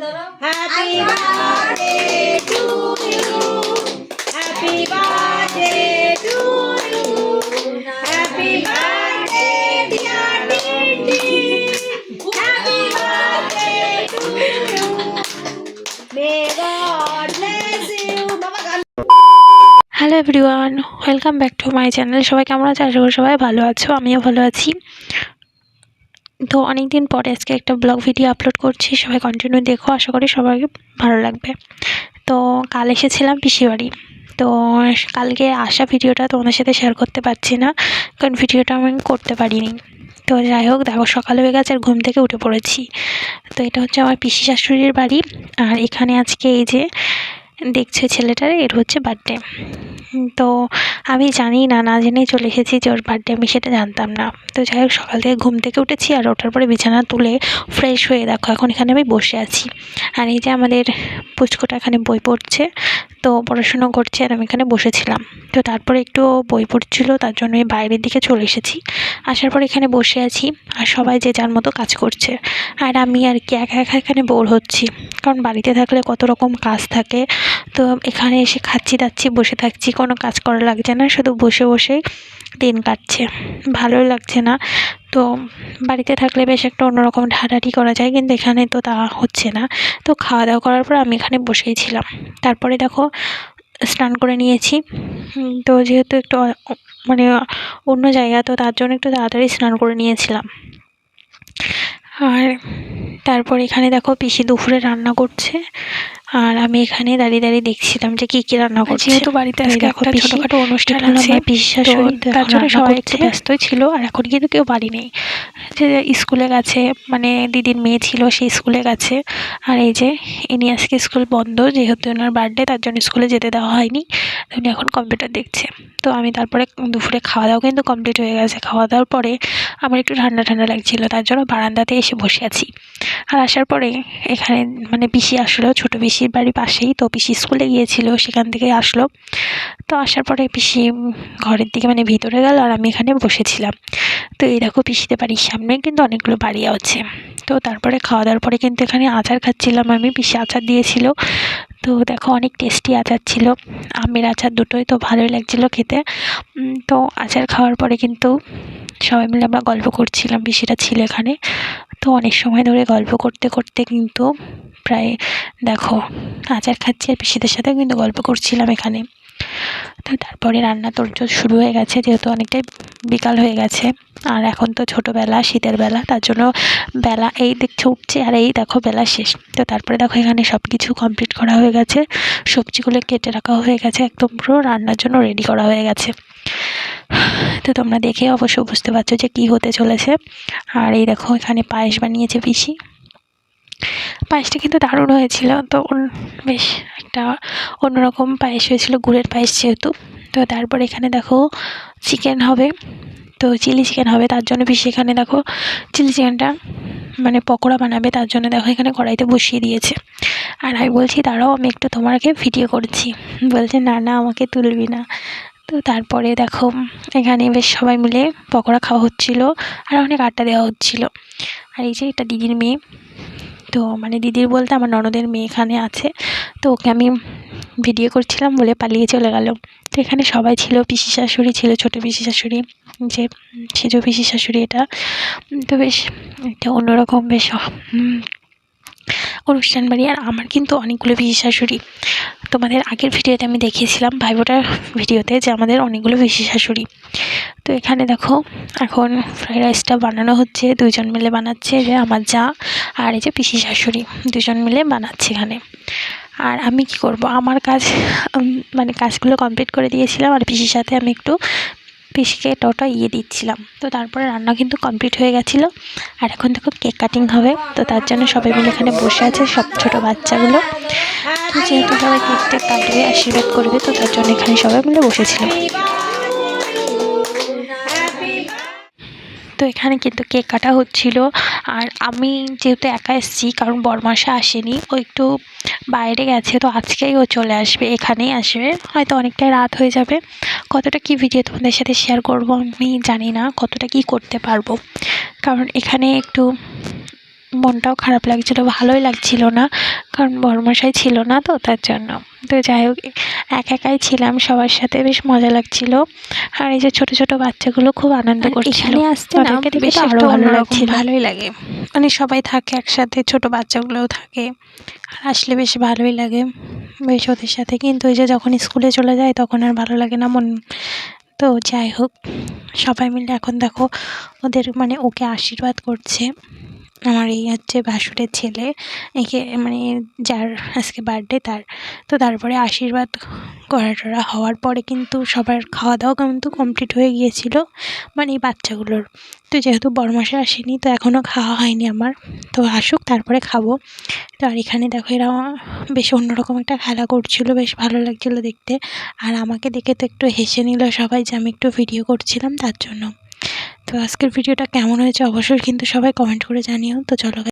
দাদা happy birthday hello everyone welcome back to my channel সবাই কেমন আছে? আশা করি সবাই ভালো আছো, আমিও ভালো আছি। তো অনেক দিন পরে আজকে একটা ব্লগ ভিডিও আপলোড করছি, সবাই কন্টিনিউ দেখো, আশা করি সবাইকে ভালো লাগবে। তো কাল এসেছিলাম পিসি বাড়ি, তো কালকে আসা ভিডিওটা তোমাদের সাথে শেয়ার করতে পারছি না, কারণ ভিডিওটা আমি করতে পারিনি। তো যাই হোক, দেখো সকাল হয়ে গেছে আর ঘুম থেকে উঠে পড়েছি। তো এটা হচ্ছে আমার পিসি শাশুড়ির বাড়ি, আর এখানে আজকে এই যে দেখছে ছেলেটার, এর হচ্ছে বার্থডে তো আমি জানি না না জেনেই চলে এসেছি যে ওর বার্থডে আমি সেটা জানতাম না। তো যাই হোক, সকাল থেকে ঘুম থেকে উঠেছি আর ওঠার পরে বিছানা তুলে ফ্রেশ হয়ে দেখো, এখন এখানে আমি বসে আছি। আর এই যে আমাদের পুচকোটা এখানে বই পড়ছে, তো পড়াশুনো করছে আর আমি এখানে বসেছিলাম। তো তারপরে একটু বই পড়ছিল, তার জন্য আমি বাইরের দিকে চলে এসেছি। আসার পর এখানে বসে আছি আর সবাই যে যার মতো কাজ করছে। আর আমি আর কি, একা একা এখানে বোর হচ্ছি। কারণ বাড়িতে থাকলে কত রকম কাজ থাকে। তো এখানে এসে খাচ্ছি, দাচ্ছি, বসে থাকছি। কোনো কাজ করা লাগছে না, শুধু বসে বসেই দিন কাটছে। ভালো লাগছে না। তো বাড়িতে থাকলে বেশ একটা অন্যরকম ঢাটাঢি করা যায়, কিন্তু এখানে তো তা হচ্ছে না। তো খাওয়া দাওয়া করার পর আমি এখানে বসেই ছিলাম। তারপরে দেখো, স্নান করে নিয়েছি। তো যেহেতু একটু মানে অন্য জায়গা, তো তার জন্য একটু তাড়াতাড়ি স্নান করে নিয়েছিলাম। আর তারপর এখানে দেখো, পিসি দুপুরে রান্না করছে। আর আমি এখানে দাঁড়িয়ে দাঁড়িয়ে দেখছিলাম যে কি কি রান্না করছে। যেহেতু বাড়িতে আজকে একটা ছোটখাটো অনুষ্ঠান আছে, বিশ্বাস পিসি তার জন্য সবাই একটু ব্যস্তই ছিল আর এখন কিন্তু কেউ বাড়ি নেই। যে স্কুলে গেছে মানে দিদির মেয়ে ছিল সেই স্কুলে গেছে। আর এই যে ইনি আজকে স্কুল বন্ধ যেহেতু ওনার বার্থডে তার জন্য স্কুলে যেতে দেওয়া হয়নি। উনি এখন কম্পিউটার দেখছে। তো আমি তারপরে দুপুরে খাওয়া দাওয়া কিন্তু কমপ্লিট হয়ে গেছে। খাওয়া দাওয়ার পরে আমার একটু ঠান্ডা ঠান্ডা লাগছিল তার জন্য বারান্দাতে এসে বসে আছি। আর আসার পরে এখানে মানে পিসি আসলো ছোটো পিসির বাড়ির পাশেই, তো পিসি স্কুলে গিয়েছিল, সেখান থেকে আসলো। তো আসার পরে পিসি ঘরের দিকে মানে ভিতরে গেল আর আমি এখানে বসেছিলাম। তো এই দেখো পিসিতে বাড়ির সামনে কিন্তু অনেকগুলো বাড়ি আছে। তো তারপরে খাওয়া দাওয়ার পরে কিন্তু এখানে আচার খাচ্ছিলাম আমি, পিসি আচার দিয়েছিল। তো দেখো অনেক টেস্টি আচার ছিল। আমের আচার দুটোই তো ভালোই লাগছিল খেতে। তো আচার খাওয়ার পরে কিন্তু সবাই মিলে আমরা গল্প করছিলাম, পিসিটা ছিল এখানে। তো অনেক সময় ধরে গল্প করতে করতে কিন্তু প্রায় দেখো আচার খাচ্ছি আর পিসিদের সাথে কিন্তু গল্প করছিলাম এখানে। তো তারপরে রান্না তোড়জোড় শুরু হয়ে গেছে যেহেতু অনেকটাই বিকাল হয়ে গেছে। আর এখন তো ছোটোবেলা, শীতের বেলা, তার জন্য বেলা এই দেখছ উঠছে আর এই দেখো বেলা শেষ। তো তারপরে দেখো এখানে সব কিছু কমপ্লিট করা হয়ে গেছে। সবজিগুলো কেটে রাখা হয়ে গেছে, একদম পুরো রান্নার জন্য রেডি করা হয়ে গেছে। তো তোমরা দেখে অবশ্য বুঝতে পারছ যে কী হতে চলেছে। আর এই দেখো, এখানে পায়েস বানিয়েছে পিসি। পায়েসটা কিন্তু দারুণ হয়েছিল, তো বেশ একটা অন্যরকম পায়েস হয়েছিল, গুড়ের পায়েস যেহেতু। তো তারপর এখানে দেখো চিকেন হবে। তো চিলি চিকেন হবে, তার জন্য পিসি এখানে দেখো চিলি চিকেনটা মানে পকোড়া বানাবে, তার জন্য দেখো এখানে কড়াইতে বসিয়ে দিয়েছে। আর আমি বলছি, দাঁড়াও, আমি একটু তোমাকে ভিডিও করছি। বলছে, না না, আমাকে তুলবি না। তো তারপরে দেখো, এখানে বেশ সবাই মিলে পকোড়া খাওয়া হচ্ছিল আর অনেক আড্ডা দেওয়া হচ্ছিল। আর এই যে এটা দিদির মেয়ে। তো মানে দিদির বলতে আমার ননদের মেয়ে এখানে আছে। তো ওকে আমি ভিডিও করছিলাম বলে পালিয়ে চলে গেল। তো এখানে সবাই ছিল, পিসি শাশুড়ি ছিল, ছোটো পিসি শাশুড়ি, যে সেজ পিসি শাশুড়ি এটা। তো বেশ একটা অন্যরকম বেশ অনুষ্ঠান বাড়ি আর আমার কিন্তু অনেকগুলো পিসি শাশুড়ি। তোমাদের আগের ভিডিওতে আমি দেখিয়েছিলাম ভাইবোটার ভিডিওতে যে আমাদের অনেকগুলো পিসি শাশুড়ি। তো এখানে দেখো, এখন ফ্রাইড রাইসটা বানানো হচ্ছে দুজন মিলে বানাচ্ছে, যে আমার যা আর এই যে পিসি শাশুড়ি দুজন মিলে বানাচ্ছে এখানে। আর আমি কি করব? আমার কাজ মানে কাজগুলো কমপ্লিট করে দিয়েছিলাম, আর পিসির সাথে আমি একটু পিসিকে টোটা ইয়ে দিচ্ছিলাম। তো তারপরে রান্না কিন্তু কমপ্লিট হয়ে গেছিল। আর এখন দেখো কেক কাটিং হবে। তো তার জন্য সবাই মিলে এখানে বসে আছে, সব ছোটো বাচ্চাগুলো। তো যেহেতু সবাই কেকটা কাটবে আশীর্বাদ করবে, তো তার জন্য এখানে সবাই মিলে বসেছিলাম। তো এখানে কিন্তু কেক কাটা হচ্ছিল। আর আমি যেহেতু একা এসেছি, কারণ বরমাসা আসেনি, ও একটু বাইরে গেছে, তো আজকেই ও চলে আসবে, এখানেই আসবে। হয়তো অনেকটাই রাত হয়ে যাবে। কতটা কি ভিডিও তোমাদের সাথে শেয়ার করব আমি জানি না, কতটা কি করতে পারব। কারণ এখানে একটু মনটাও খারাপ লাগছিল ভালোই লাগছিল না কারণ বড়মশাই ছিল না তো তার জন্য। তো যাই হোক এক একাই ছিলাম সবার সাথে বেশ মজা লাগছিল। আর এই যে ছোট ছোট বাচ্চাগুলো খুব আনন্দ করছিল। এখানে আসতে না বেশ তো আরও একটা ভালো লাগছিল। ভালোই লাগে। মানে সবাই থাকে একসাথে ছোট বাচ্চাগুলোও থাকে। আর আসলে বেশ ভালোই লাগে। বেশ ওদের সাথে। কিন্তু ওই যে যখন স্কুলে চলে যায় তখন আর ভালো লাগে না মন। তো যাই হোক সবাই মিলে এখন দেখো ওদের মানে ওকে আশীর্বাদ করছে। আমার এই হচ্ছে ভাসুরের ছেলে, একে মানে যার আজকে বার্থডে তার। তো তারপরে আশীর্বাদ করা টরা হওয়ার পরে কিন্তু সবার খাওয়া দাওয়া কিন্তু কমপ্লিট হয়ে গিয়েছিল মানে এই বাচ্চাগুলোর। তো যেহেতু বড়মশাই আসেনি, তো এখনও খাওয়া হয়নি আমার। তো আসুক, তারপরে খাব। তো আর এখানে দেখো এরা বেশ অন্যরকম একটা খেলা করছিল, বেশ ভালো লাগছিল দেখতে। আর আমাকে দেখে তো একটু হেসে নিল সবাই যে আমি একটু ভিডিও করছিলাম, তার জন্য। তো আজকের ভিডিওটা কেমন হয়েছে অবশ্যই কিন্তু সবাই কমেন্ট করে জানিও। তো চলো